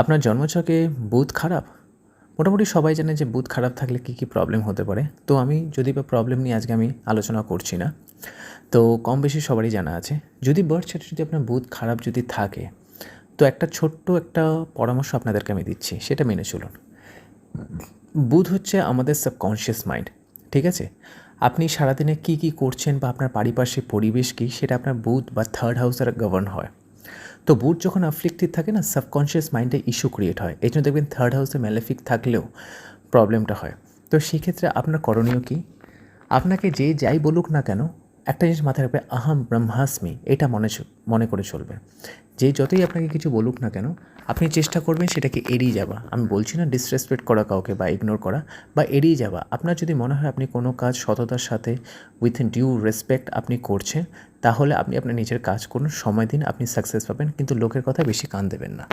আপনার জন্মছকে বুধ খারাপ? মোটামুটি সবাই জানে যে বুধ খারাপ থাকলে কী কী প্রবলেম হতে পারে। তো আমি যদি বা প্রবলেম নিয়ে আজকে আমি আলোচনা করছি না, তো কম বেশি সবারই জানা আছে। যদি বার্থ চার্টে যদি আপনার বুধ খারাপ যদি থাকে, তো একটা ছোট্ট একটা পরামর্শ আপনাদেরকে আমি দিচ্ছি, সেটা মেনে চলুন। বুধ হচ্ছে আমাদের সাবকনশিয়াস মাইন্ড ঠিক আছে? আপনি সারাদিনে কী কী করছেন বা আপনার পারিপার্শ্বিক পরিবেশ কী, সেটা আপনার বুধ বা থার্ড হাউস দ্বারা গভর্ন হয়। তো বুট যখন আফ্লিক্টেড থাকে না সাবকনশিয়াস মাইন্ডে ইস্যু ক্রিয়েট হয়। এই জন্য দেখবেন থার্ড হাউসে ম্যালেফিক থাকলেও প্রবলেমটা হয়। তো সেক্ষেত্রে আপনার করণীয় কী? আপনাকে যে যাই বলুক না কেন একটা জিনিস মাথায় রাখবে, আহাম ব্রহ্মাস্মি, এটা মনে মনে করে চলবে। যে যতই আপনাকে কিছু বলুক না কেন, আপনি চেষ্টা করবেন সেটাকে এড়িয়ে যাওয়া। আমি বলছি না ডিসরেসপেক্ট করা কাউকে বা ইগনোর করা, বা এড়িয়ে যাওয়া। আপনার যদি মনে হয় আপনি কোনো কাজ সততার সাথে উইথ ডিউ রেসপেক্ট আপনি করছেন, তাহলে আপনি আপনার নিজের কাজ করুন। সময় দিন, আপনি সাকসেস পাবেন, কিন্তু লোকের কথা বেশি কান দেবেন না।